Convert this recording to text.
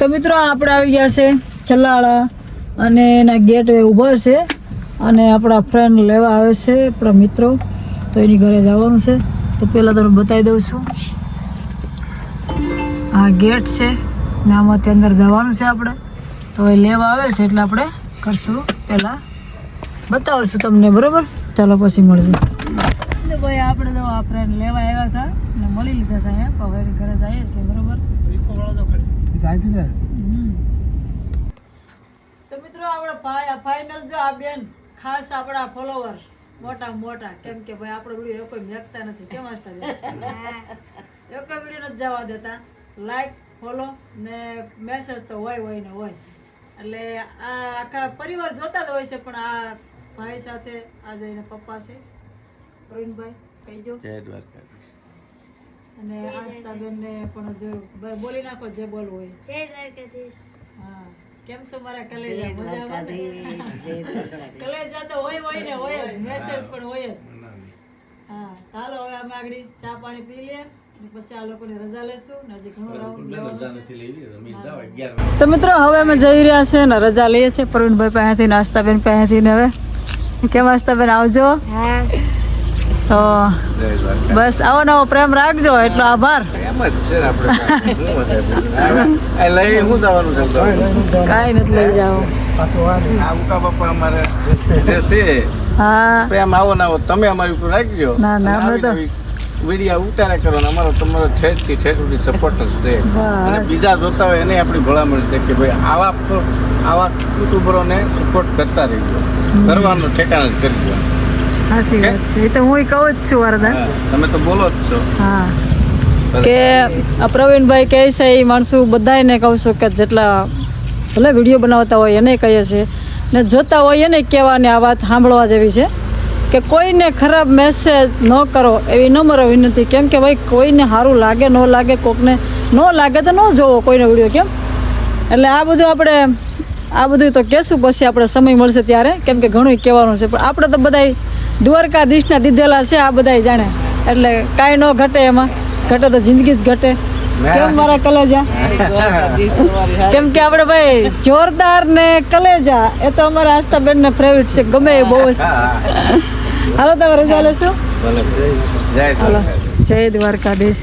તો મિત્રો આપણે આવી ગયા છે ચલાળા અને એના ગેટ ઊભા છે અને આપણા ફ્રેન્ડ લેવા આવે છે આપણા મિત્રો. તો એની ઘરે જવાનું છે. તો પહેલાં તમને બતાવી દઉં છું. આ ગેટ છે ને આમાંથી અંદર જવાનું છે આપણે. તો એ લેવા આવે છે એટલે આપણે કરશું. પહેલાં બતાવશું તમને, બરાબર? ચાલો પછી મળશે. ભાઈ આપણે તો આ ફ્રેન્ડ લેવા આવ્યા હતા ને મળી લીધા હતા અહીંયા. હવે ઘરે જઈએ છીએ, બરોબર? હમ. તો મિત્રો આપણા ફાઇનલ જો આ બેન ખાસ આપણા ફોલોવર મોટા મોટા. કેમ કે ભાઈ આપણો વીડિયો કોઈ મેકતા નથી. કેમ વાંચતા એક કોઈ વીડિયો નથી જવા દેતા. લાઈક ફોલો ને મેસેજ તો હોય હોય ને હોય. એટલે આ આખા પરિવાર જોતા જ હોય છે પણ આ ભાઈ સાથે આજે એના પપ્પા છે. પ્રવીણભાઈ કહીજો અને આસ્થાબેન ને પણ જો બોલી નાખો જે બોલવું હોય. જય દ્વારકાધીશ. હા. કેમ છો મારા કલેજા? મજામાં? કલેજા તો હોય હોય ને હોય જ. મેસેજ પણ હોય જ. હા. ચાલો હવે અમે આગળ ચા પાણી પી લઈએ પછી આ લોકોને રજા લેશું ને હજી ઘણું તો મિત્રો હવે અમે જઈ રહ્યા છે ને રજા લઈએ છીએ. પ્રવીણભાઈ પાસેથી નાસ્તાબેન પાસેથી ને હવે. કેમ નાસ્તાબેન આવજો? હા. તો બસ આવો નવો પ્રેમ રાખજો એટલો આભાર. લઈ હું છે? કાંઈ નથી લઈ જાઓ. આ ઉકા બાપા છે પ્રેમ આવો ના આવો તમે અમારી ઉપર રાખજો. ના, ના, અમે તો- વિડીયા કરો અમારો તમારો ઠેઠથી ઠેઠ સુધી સપોર્ટ જ છે. અને બીજા જોતા હોય એને આપણી ભલામણ છે કે ભાઈ આવા આવા યુટ્યુબરોને સપોર્ટ કરતા રહીજો. કરવાનું ઠેકાણ જ કરજો સાચી વાત છે. એ તો હું કહું જ છું વરદાન. તમે તો બોલો જ છો. હા. કે આ પ્રવીણભાઈ કહે છે એ માણસો બધાને કહું છું કે જેટલા ભલે વીડિયો બનાવતા હોય એને કહીએ છીએ. ને જોતા હોય એને કહેવાની આ વાત સાંભળવા જેવી છે. કે કોઈને ખરાબ મેસેજ ન કરો એવી નમ્ર વિનંતી. કેમ કે ભાઈ કોઈને સારું લાગે ન લાગે કોકને ન લાગે તો ન જોવો કોઈને વીડિયો કેમ? એટલે આ બધું આપણે આ બધું તો કહેશું પછી આપણે સમય મળશે ત્યારે. કેમ કે ઘણું કહેવાનું છે પણ આપણે તો બધાય દ્વારકાધીશના દીધેલા છે આ બધાય જાણે. એટલે કાંઈ ન ઘટે એમાં. ઘટે તો જિંદગી જ ઘટે. કેમ મારા કલેજા? કેમ કે આપણે ભાઈ જોરદાર ને કલેજા. એ તો અમારા આસ્થાબેન ને ફેવરિટ છે ગમે એ બહુ જ. હાલો તમે રજા લેશો? જય દ્વારકાધીશ.